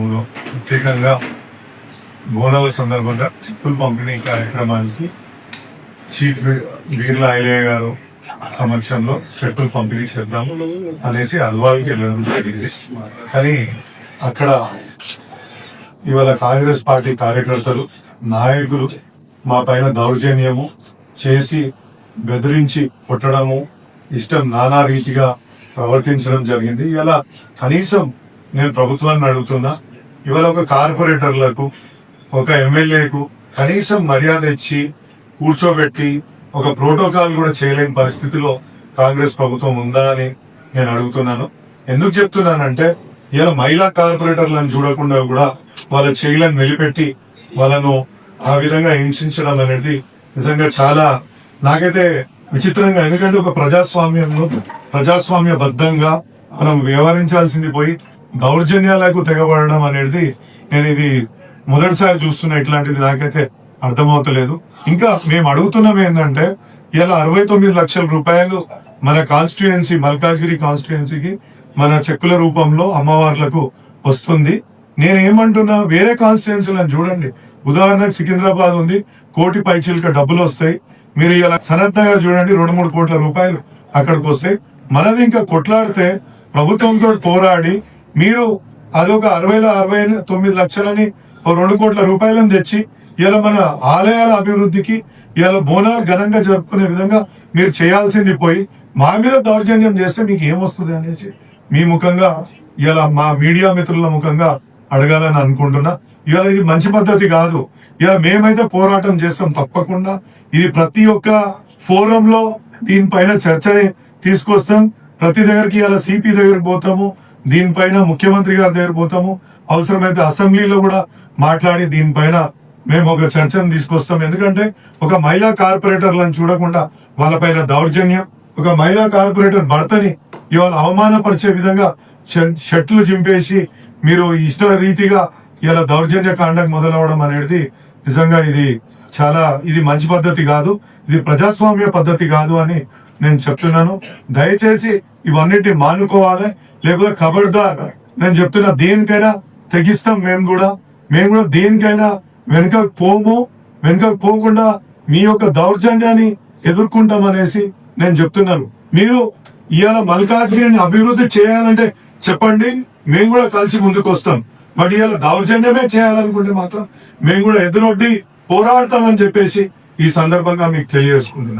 ఊరు ప్రత్యేకంగా బోనాల సందర్భంగా చిప్పులు పంపిణీ కార్యక్రమానికి చీఫ్ వీర్ల ఐలయ్య గారు సమక్షంలో చెప్పులు పంపిణీ చేద్దాము అనేసి అల్వాల్కి వెళ్ళడం జరిగింది. కానీ అక్కడ ఇవాళ కాంగ్రెస్ పార్టీ కార్యకర్తలు నాయకులు మా పైన దౌర్జన్యము చేసి బెదిరించి కొట్టడము ఇష్టం నానా రీతిగా ప్రవర్తించడం జరిగింది. ఇలా కనీసం నేను ప్రభుత్వాన్ని అడుగుతున్నా ఇవాళ ఒక కార్పొరేటర్లకు ఒక ఎమ్మెల్యేకు కనీసం మర్యాద ఇచ్చి కూర్చోబెట్టి ఒక ప్రోటోకాల్ కూడా చేయలేని పరిస్థితిలో కాంగ్రెస్ ప్రభుత్వం ఉందా అని నేను అడుగుతున్నాను. ఎందుకు చెప్తున్నానంటే ఇలా మహిళా కార్పొరేటర్లను చూడకుండా కూడా వాళ్ళ చేయలను వెలిపెట్టి వాళ్ళను ఆ విధంగా హింసించడం అనేది నిజంగా చాలా నాకైతే విచిత్రంగా ఎందుకంటే ఒక ప్రజాస్వామ్యంలో ప్రజాస్వామ్య బద్దంగా మనం వ్యవహరించాల్సింది పోయి దౌర్జన్యాలకు తెగబడడం అనేది నేను ఇది మొదటిసారి చూస్తున్న ఇట్లాంటిది నాకైతే అర్థమవుతలేదు. ఇంకా మేము అడుగుతున్నాం ఏంటంటే ఇలా అరవై తొమ్మిది లక్షల రూపాయలు మన కాన్స్టిట్యుయెన్సీ మల్కాజ్గిరి కాన్స్టిట్యుయెన్సీకి మన చెక్కుల రూపంలో అమ్మవార్లకు వస్తుంది. నేను ఏమంటున్నా వేరే కాన్స్టిట్యుయెన్సీలను చూడండి. ఉదాహరణకు సికింద్రాబాద్ ఉంది కోటి పైచీలక డబ్బులు వస్తాయి. మీరు ఇలా సనత్ నగర్ చూడండి రెండు మూడు కోట్ల రూపాయలు అక్కడికి వస్తాయి. మనది ఇంకా కొట్లాడితే ప్రభుత్వంతో పోరాడి మీరు అదొక అరవైలో అరవై తొమ్మిది లక్షలని ఓ రెండు కోట్ల రూపాయలను తెచ్చి ఇలా మన ఆలయాల అభివృద్ధికి ఇలా బోనాలు ఘనంగా జరుపుకునే విధంగా మీరు చేయాల్సింది పోయి మా మీద దౌర్జన్యం చేస్తే మీకు ఏమొస్తుంది అనేసి మీ ముఖంగా ఇలా మా మీడియా మిత్రుల ముఖంగా అడగాలని అనుకుంటున్నా. ఇవాళ ఇది మంచి పద్ధతి కాదు. ఇలా మేమైతే పోరాటం చేస్తాం తప్పకుండా. ఇది ప్రతి ఒక్క ఫోరంలో దీనిపైన చర్చని తీసుకొస్తాం. ప్రతి దగ్గరికి ఇలా సిపి దగ్గరికి పోతాము. దీనిపైన ముఖ్యమంత్రి గారి దగ్గర పోతాము. అవసరమైతే అసెంబ్లీలో కూడా మాట్లాడి దీనిపైన మేము ఒక చర్చను తీసుకొస్తాం. ఎందుకంటే ఒక మహిళా కార్పొరేటర్లను చూడకుండా వాళ్ళపైన దౌర్జన్యం ఒక మహిళా కార్పొరేటర్ భర్తని ఇవాళ అవమానపరిచే విధంగా ష- షర్ట్లు చింపేసి మీరు ఇష్ట రీతిగా ఇలా దౌర్జన్య కాండకు మొదలవడం అనేది నిజంగా ఇది చాలా ఇది మంచి పద్ధతి కాదు. ఇది ప్రజాస్వామ్య పద్ధతి కాదు అని నేను చెప్తున్నాను. దయచేసి ఇవన్నిటిని మానుకోవాలి లేకపోతే ఖబర్దార్ నేను చెప్తున్నా దేనికైనా తెగిస్తాం మేము కూడా. మేము కూడా దేనికైనా వెనుకకు పోము వెనుకకు పోకుండా మీ యొక్క దౌర్జన్యాన్ని ఎదుర్కొంటాం అనేసి నేను చెప్తున్నాను. మీరు ఇవాళ మల్కాజ్గిరిని అభివృద్ధి చేయాలంటే చెప్పండి మేము కూడా కలిసి ముందుకు వస్తాం. బట్ ఇవాళ దౌర్జన్యమే చేయాలనుకుంటే మాత్రం మేము కూడా ఎదురొడ్డి పోరాడతామని చెప్పేసి ఈ సందర్భంగా మీకు తెలియజేసుకుంటున్నాను.